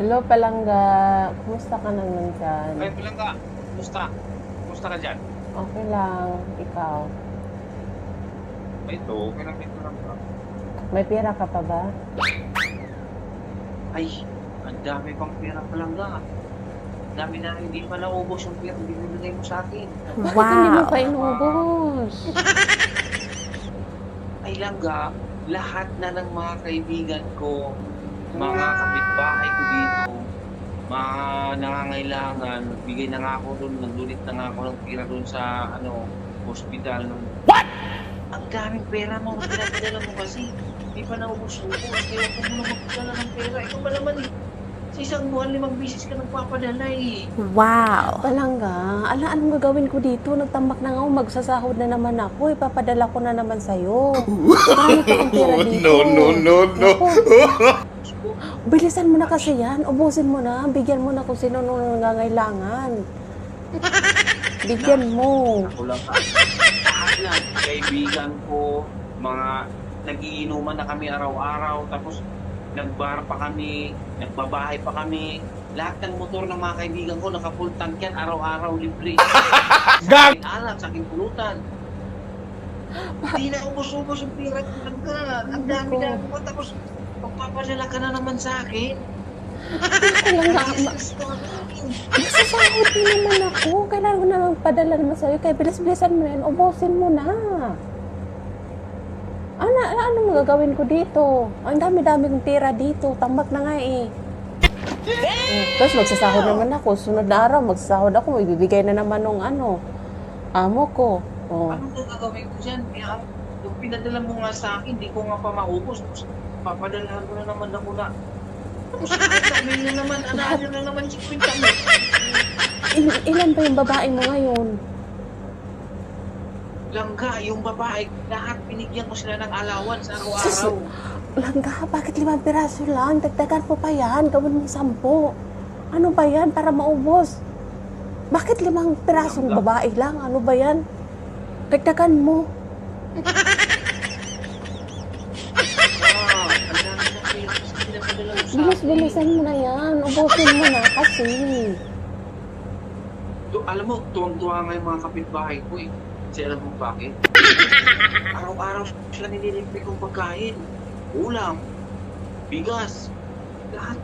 Hello, Palangga. Kumusta ka naman dyan? Ay, bilang ka. Kumusta? Kumusta ka dyan? Okay lang. Ikaw. Ay, ito. Okay lang dito lang ka. May pera ka pa ba? Ay, ang dami pang pera pa lang ka. Ang dami na hindi pa naubos yung pera. Hindi binigay mo sa akin. Bakit hindi mo pa inubos? Ay, langga. Lahat na ng mga kaibigan ko, mga kapitbahay ko dito, mga nangangailangan, bigay na nga ako doon, nagdulit na nga ako ng pera doon sa, ano, hospital. What? Ang daming pera mo, pinapadala mo kasi. Hindi pa naubos ubos. Kaya huwag mo na magpadala ng pera. Ikaw ba naman eh? Sa isang buwan, limang bisis ka nagpapadala eh. Wow. Palangga, ala anong gagawin ko dito? Nagtambak na nga ako, magsasahod na naman ako. Ipapadala ko na naman sa'yo. Marami pa akong pera dito. no, no, no, no. Naku, bilisan mo na kasi yan. Ubusin mo na. Bigyan mo na kung sino nung nangangailangan. Bigyan mo. Ako lang ka. Lahat lang. Kaibigan ko, mga nagiinuman na kami araw-araw, tapos nagbar pa kami, nagbabahay pa kami. Lahat ng motor ng mga kaibigan ko, naka-full tank yan, araw-araw libre. sa aking alam, sa aking pulutan. Hindi na ubos-ubos yung pira ko. Ang dami-dami mo, tapos magpapadala ka na naman sa akin. Palangga, ma- Yes, yes, magsasahod na naman ako. Kailangan ko na magpadala naman sa'yo. Kaya bilis-bilisan mo na yan. Ubusin mo na. Ano, ano mo gagawin ko dito? Ang dami-dami kong pera dito. Tambak na nga eh. Eh, Tapos magsasahod naman ako. Sunod na araw, magsasahod ako. Magbibigay na naman ng ano, amo ko. Oh. Anong gagawin ko dyan? Kaya, pinadala mo nga sa akin, di ko nga pa maubos. Tapos, papadalahan ko na naman ako na. Tapos, sabi na naman, anahan na naman si Quinta mo. Il- ilan ba yung babae mo ngayon? Langga, yung babae, lahat binigyan ko sila ng allowance araw-araw. Langga, bakit limang piraso lang? Dagdagan mo pa yan. Gawin mo sampo. Ano ba yan para maubos? Bakit limang pirasong babae lang? Ano ba yan? Dagdagan mo. Ah, ang dami na pera kasi pinapadala mo sa akin. Bilis-bilisan mo na yan. Ubusin mo na kasi. Tu- alam mo, tuwang-tuwa nga yung mga kapitbahay ko eh. Kasi alam mo bakit? Araw-araw sila nililibre kong pagkain. Ulam, bigas, lahat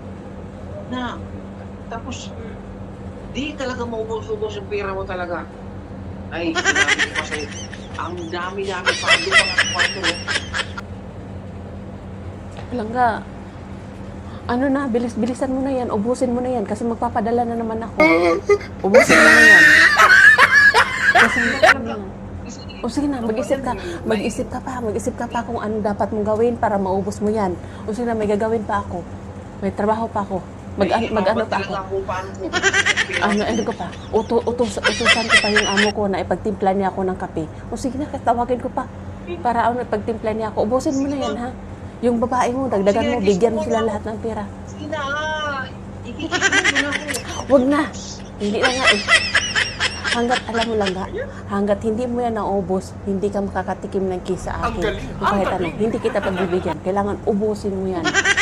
na. Tapos, di talaga maubos-ubos yung pera mo talaga. Ay, sinabi ko pa sa'yo, ang dami-dami pa ang mga kwarto. Langga, ano na, bilis-bilisan mo na yan. Ubusin mo na yan kasi magpapadala na naman ako. Ubusin mo na yan. Kasi na yan. Kasi, O sige na, mag-isip ka. Mag-isip ka pa. Mag-isip ka pa kung ano dapat mong gawin para maubos mo yan. O sige na, may gagawin pa ako. May trabaho pa ako. Mag, Ay, mag ano pa ako. Ano, ano ko pa? Uto, utos, utusan ko pa yung amo ko na ipagtimpla niya ako ng kape. O sige na, tawagin ko pa. Para ano, ipagtimpla niya ako. Ubusin mo na yan, ha? Yung babae mo, dagdagan mo, bigyan mo sila lahat ng pera. Sige na, ikikita mo na ako. Huwag na. Hindi na nga eh. Hanggat, alam mo lang ga, hanggat hindi mo yan naubos, hindi ka makakatikim ng kisa akin. Ang galing, Kung kahit ano, hindi kita pagbibigyan. Kailangan ubusin mo yan.